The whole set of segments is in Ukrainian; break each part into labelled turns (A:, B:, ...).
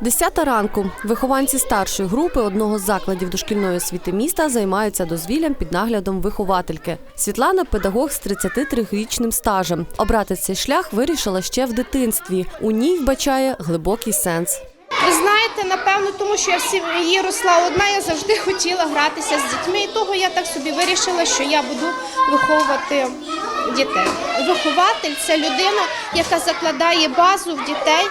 A: Десята ранку вихованці старшої групи одного з закладів дошкільної освіти міста займаються дозвіллям під наглядом виховательки. Світлана педагог з 33-річним стажем. Обрати цей шлях вирішила ще в дитинстві. У ній вбачає глибокий сенс.
B: Ви знаєте, напевно, тому що я в сім'ї росла одна, я завжди хотіла гратися з дітьми. І того я так собі вирішила, що я буду виховувати дітей. Вихователь це людина, яка закладає базу в дітей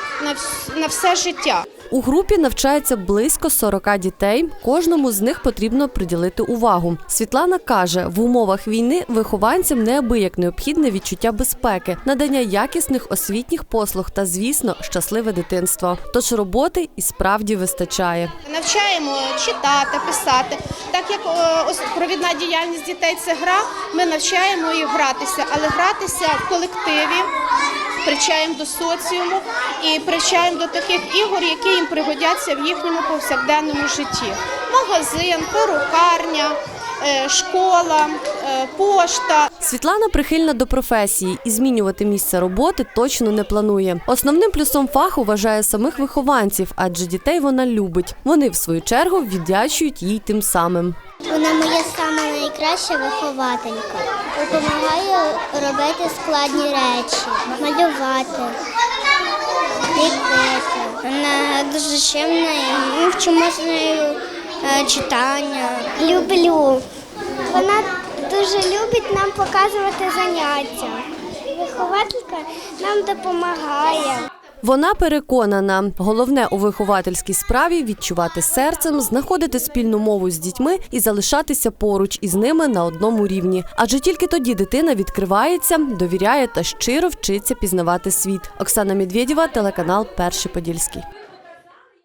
B: на все життя.
A: У групі навчається близько 40 дітей. Кожному з них потрібно приділити увагу. Світлана каже, в умовах війни вихованцям неабияк необхідне відчуття безпеки, надання якісних освітніх послуг та, звісно, щасливе дитинство. Тож роботи і справді вистачає.
B: Навчаємо читати, писати. Так як е, провідна діяльність дітей це гра, ми навчаємо їх гратися, але гратися в колективі, привчаємо до соціуму і причаємо до таких ігор, які їм пригодяться в їхньому повсякденному житті. Магазин, перукарня, школа, е, пошта.
A: Світлана прихильна до професії і змінювати місце роботи точно не планує. Основним плюсом фаху вважає самих вихованців, адже дітей вона любить. Вони, в свою чергу, віддячують їй тим самим.
C: Вона моя сама найкраща вихователька. Допомагає робити складні речі, малювати, ліпити. Вона дуже чимна, і ми вчимо з нею е, читання. Люблю. Вона дуже любить нам показувати заняття. Вихователька нам допомагає.
A: Вона переконана, головне у виховательській справі відчувати серцем, знаходити спільну мову з дітьми і залишатися поруч із ними на одному рівні. Адже тільки тоді дитина відкривається, довіряє та щиро вчиться пізнавати світ. Оксана Медведєва, телеканал Перший Подільський.